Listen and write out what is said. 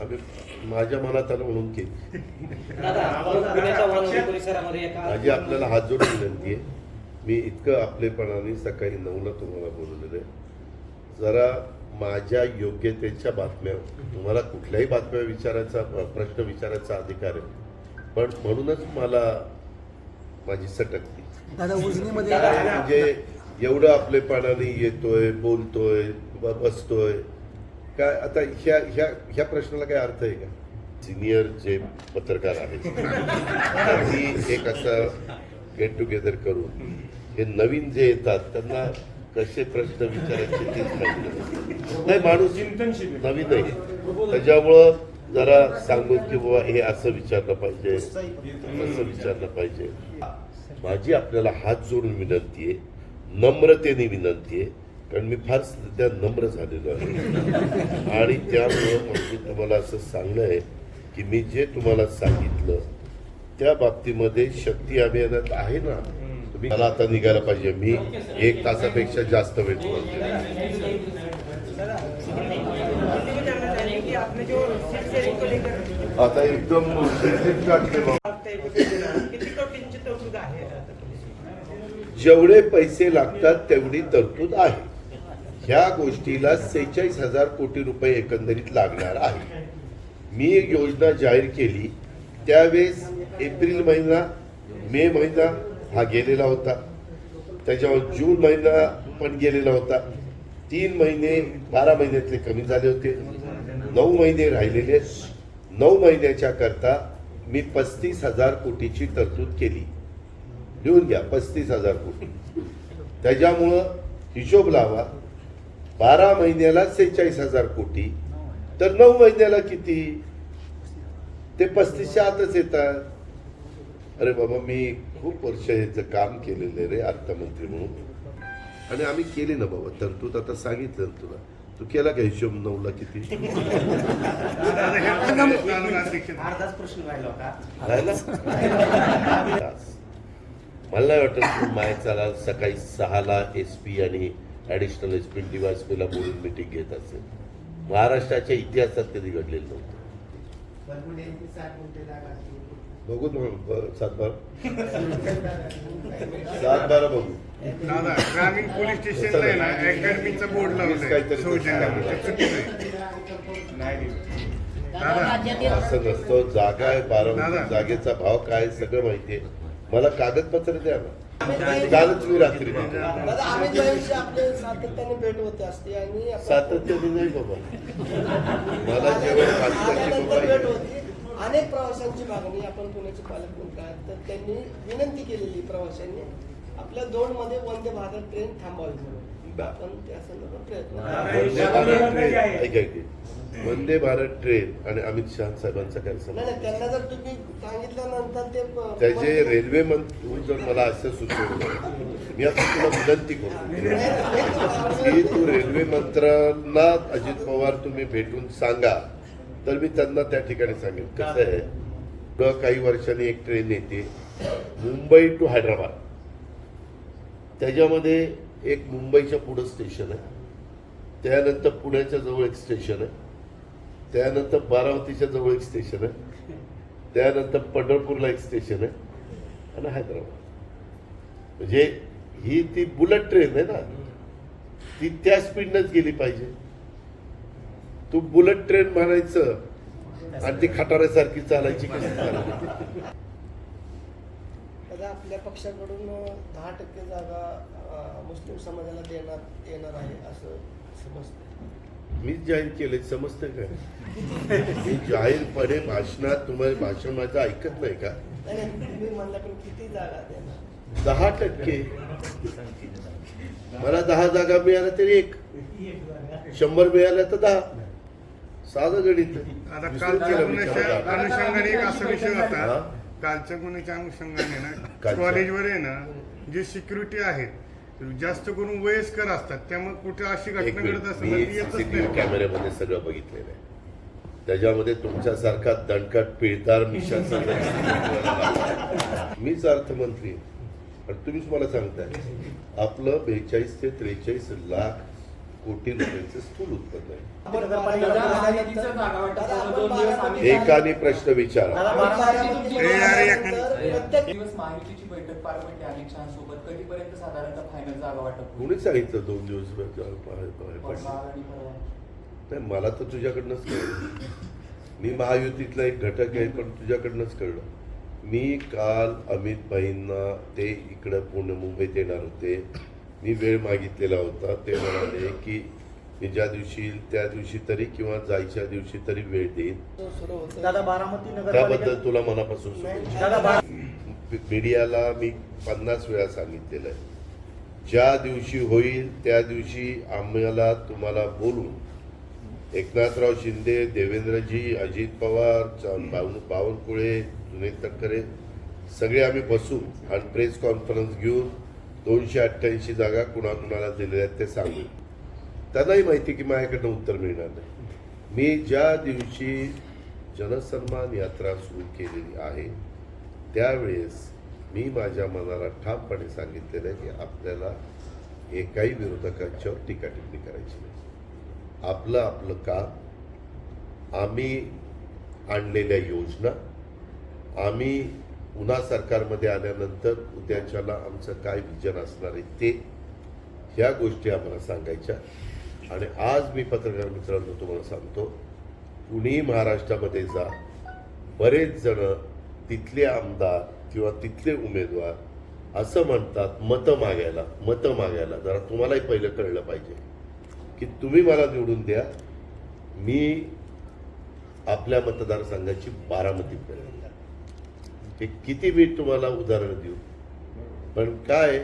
आम्ही माझ्या मनात आलं म्हणून केली दादा पुण्याच्या वाळवंटी परिसरामध्ये एका माझी आपल्याला हात जोडून विनंती आहे. मी इतकं आपलेपणाने सकाळी नऊला तुम्हाला बोलवलेलं आहे. जरा माझ्या योग्यतेच्या बातम्या तुम्हाला कुठल्याही बातम्या विचारायचा प्रश्न विचारायचा अधिकार आहे. पण म्हणूनच मला माझी सटकती दादा उजनीमध्ये म्हणजे एवढं आपलेपणाने येतोय बोलतोय ब- बसतोय. काय आता ह्या ह्या ह्या प्रश्नाला काय अर्थ आहे का? सिनियर जे पत्रकार आहेत त्यांनी एक असं गेट टुगेदर करून हे नवीन जे येतात त्यांना कसे प्रश्न विचारायचे तेच माहिती नाही. नाही माणूस नवीन आहे. त्याच्यामुळं जरा सांगून की बाबा हे असं विचारलं पाहिजे असं विचारलं पाहिजे. माझी आपल्याला हात जोडून विनंती आहे नम्रतेने विनंती आहे कारण मी फार सध्या नम्र झालेलो आहे. आणि त्यामुळं म्हणजे तुम्हाला असं सांगणं आहे की मी जे तुम्हाला सांगितलं त्या बाबतीमध्ये शक्ती अभियानात आहे ना तुम्ही मला आता निघायला पाहिजे. मी एक तासापेक्षा जास्त वेळ तुम्हाला आता एकदम जेवढे पैसे लागतात तेवढी तरतूद आहे. ह्या गोष्टीला सेहेचाळीस हजार कोटी रुपये एकंदरीत लागणार आहे. मी एक योजना जाहीर केली. त्यावेळेस एप्रिल महिना मे महिना हा गेलेला होता. त्याच्यावर जून महिना पण गेलेला होता. तीन महिने बारा महिन्यातले कमी झाले होते. नऊ महिने राहिलेले नऊ महिन्याच्या करता मी पस्तीस हजार कोटीची तरतूद केली. लिहून घ्या पस्तीस हजार कोटी. त्याच्यामुळं हिशोब लावा. बारा महिन्याला सेहेचाळीस हजार कोटी. तर नऊ महिन्याला किती? ते पस्तीसच्या आतच येतात. अरे बाबा मी खूप वर्ष याचं काम केलेलं रे अर्थमंत्री म्हणून. आणि आम्ही केली ना बाबा तरतूद आता सांगितलं ना तुला. तू केला का हिशोब नऊला किती? मला वाटत की मायचाला सकाळी सहाला एस पी आणि ऍडिशनल एस पी डीवायसपीला बोलून मिटिंग घेत असेल. महाराष्ट्राच्या इतिहासात कधी घडलेलं नव्हतं. बघू सात बारा सात बारा बघू. दादा ग्रामीण पोलीस स्टेशनला आहे ना अकॅडमीचं बोर्ड दादा असं नसतं जागा आहे. बारामती जागेचा भाव काय सगळं माहिती आहे. मला कागदपत्र द्या ना. कालच मी रात्री देतो. दादा अमित भाईंशी आपले सातत्याने भेट होते असते आणि आपण- सातत्याने नाही बाबा मला जेवण वाचतं की आल्यानंतर बाबा भेट होती अनेक प्रवाशांची मागणी आपण पुण्याचे पालकमंत्री आहात तर त्यांनी विनंती केलेली प्रवाशांनी आपल्या दोन मध्ये वंदे भारत ट्रेन थांबावी म्हणून आपण त्या संदर्भात प्रयत्न वंदे भारत ट्रेन ऐका ऐका. वंदे भारत ट्रेन आणि अमित शहा साहेबांचा काय त्याचे रेल्वे मंत्री जर मला असं सुचवलं मी आता तुला विनंती करतो. की तू रेल्वे मंत्र्यांना अजित पवार तुम्ही भेटून सांगा. तर मी त्यांना त्या ठिकाणी सांगेन. कसं आहे काही वर्षांनी एक ट्रेन येते मुंबई टू हैदराबाद. त्याच्यामध्ये एक मुंबईच्या पुढं स्टेशन आहे. त्यानंतर पुण्याच्या जवळ एक स्टेशन आहे. त्यानंतर बारामतीच्या जवळ एक स्टेशन आहे. त्यानंतर पंढरपूरला एक स्टेशन आहे. आणि हैदराबाद. म्हणजे ही ती बुलेट ट्रेन आहे ना. ती त्या स्पीडनंच गेली पाहिजे. तू बुलेट ट्रेन म्हणायचं आणि ती खटाऱ्यासारखी चालायची कशी चालायची आपल्या पक्षाकडून दहा टक्के जागा मुस्लिम समाजाला देणार येणार आहे असं समजतं मीच जाहीर केले समजतं काय मी जाहीरपणे भाषणात तुम्हाला भाषण माझं ऐकत नाही का दहा टक्के मला दहा जागा मिळाल्या तरी एक शंभर मिळाल्या तर दहा साधं गणित. आता गुन्ह्याच्या. अनुषंगाने एक असा विषय हा? होता कालच्या गुन्ह्याच्या अनुषंगाने ना कालच्या? कॉलेजवर आहे ना जे सिक्युरिटी आहेत जास्त करून वयस्कर असतात. त्यामुळे कुठे अशी घटना घडत असेल कॅमेऱ्यामध्ये सगळं बघितलेलं आहे. त्याच्यामध्ये तुमच्यासारखा दणकट पिळदार मिशाचा मीच अर्थमंत्री. आणि तुम्हीच मला सांगताय. आपलं बेचाळीस ते त्रेचाळीस लाख कोटी रुपयांचं स्थूल उत्पन्न आहे. एकाने प्रश्न विचारा? कोणी सांगितलं दोन दिवस. नाही मला तर तुझ्याकडनंच कळलं. मी महायुतीतला एक घटक आहे पण तुझ्याकडनंच कळलं. मी काल अमित भाईंना ते इकडं पुणे मुंबईत येणार होते. मी वेळ मागितलेला होता. ते म्हणाले की मी ज्या दिवशी त्या दिवशी तरी किंवा जायच्या दिवशी तरी वेळ देईन. दादा बारामती त्याबद्दल तुला मनापासून शुभेच्छा मीडियाला मी पन्नास वेळा सांगितलेलं आहे. ज्या दिवशी होईल त्या दिवशी आम्हाला तुम्हाला बोलून एकनाथराव शिंदे देवेंद्रजी अजित पवार बावनकुळे सुनील तटकरे सगळे आम्ही बसू आणि प्रेस कॉन्फरन्स घेऊन दोनशे अठ्ठ्याऐंशी जागा कुणाकुणाला दिलेल्या आहेत ते सांगू. त्यांनाही माहिती की माझ्याकडनं उत्तर मिळणार नाही. मी ज्या दिवशी जनसन्मान यात्रा सुरू केलेली आहे त्यावेळेस मी माझ्या मनाला ठामपणे सांगितलेलं आहे की आपल्याला एकाही विरोधकांच्यावर टीका टिप्पणी करायची नाही. आपलं आपलं काम आम्ही आणलेल्या योजना आम्ही पुन्हा सरकारमध्ये आल्यानंतर उद्याच्याला आमचं काय विजन असणार आहे ते ह्या गोष्टी आम्हाला सांगायच्या. आणि आज मी पत्रकार मित्रांनो तुम्हाला सांगतो कुणीही महाराष्ट्रामध्ये जा बरेच जण तिथले आमदार किंवा तिथले उमेदवार असं म्हणतात मतं मागायला मतं मागायला. जरा तुम्हालाही पहिलं कळलं पाहिजे की तुम्ही मला निवडून द्या मी आपल्या मतदारसंघाची बारामती करेन हे किती मी तुम्हाला उदाहरण देऊ? पण काय?